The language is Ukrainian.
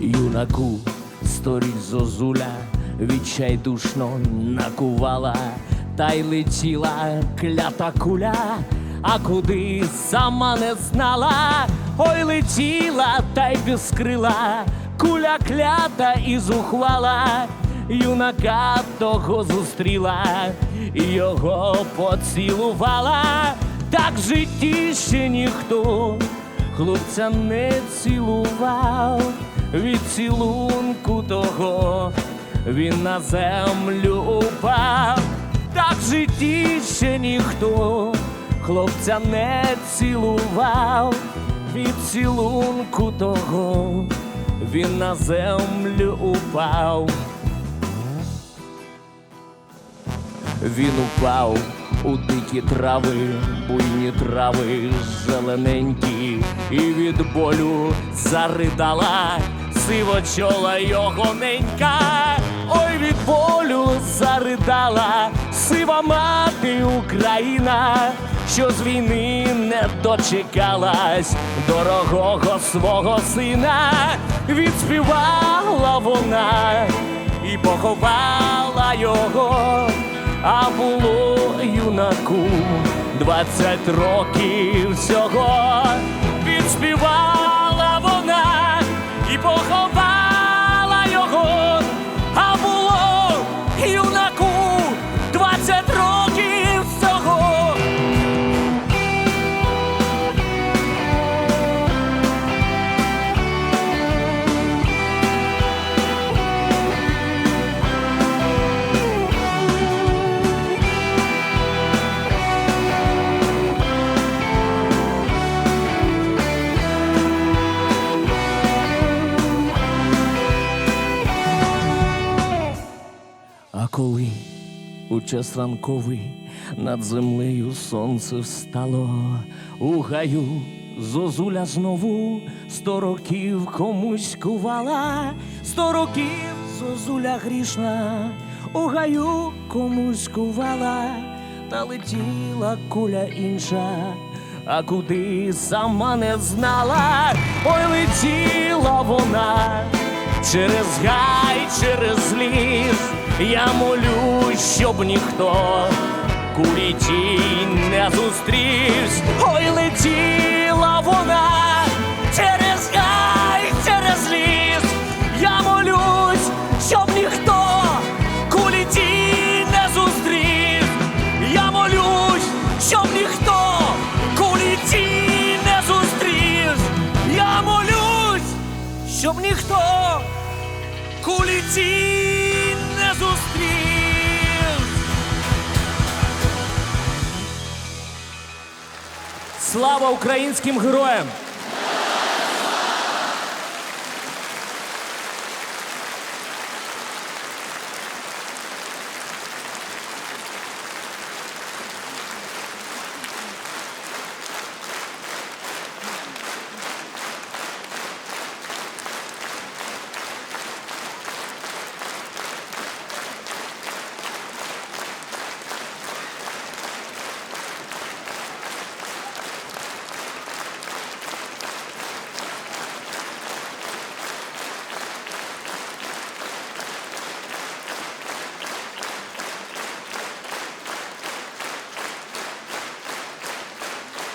юнаку, сторіч зозуля відчайдушно накувала, та й летіла клята куля, а куди сама не знала, ой летіла та й безкрила, куля клята і зухвала, юнака того зустріла, його поцілувала, так житті ще ніхто хлопця не цілував від цілунку того, він на землю упав, так в житті ще ніхто хлопця не цілував. Від цілунку того, він на землю упав. Він упав у дикі трави, буйні трави, зелененькі, і від болю заридала сивочола його ненька. Ой, від болю заридала сива мати Україна, що з війни не дочекалась дорогого свого сина, відспівала вона і поховала його, а було юнаку двадцять років всього. Коли у час ранковий над землею сонце встало, у гаю зозуля знову сто років комусь кувала, сто років зозуля грішна, у гаю комусь кувала, та летіла куля інша. А куди сама не знала, ой летіла вона через гай, через ліс, я молю, щоб ніхто кулі не зустрівсь, ой летіла вона через гай, через ліс, я молюсь, щоб ніхто кулітій не зустрів, я молюсь, щоб ніхто кулітій не зустрів, я молюсь, щоб ніхто кулі ці не зустрів. Слава українським героям!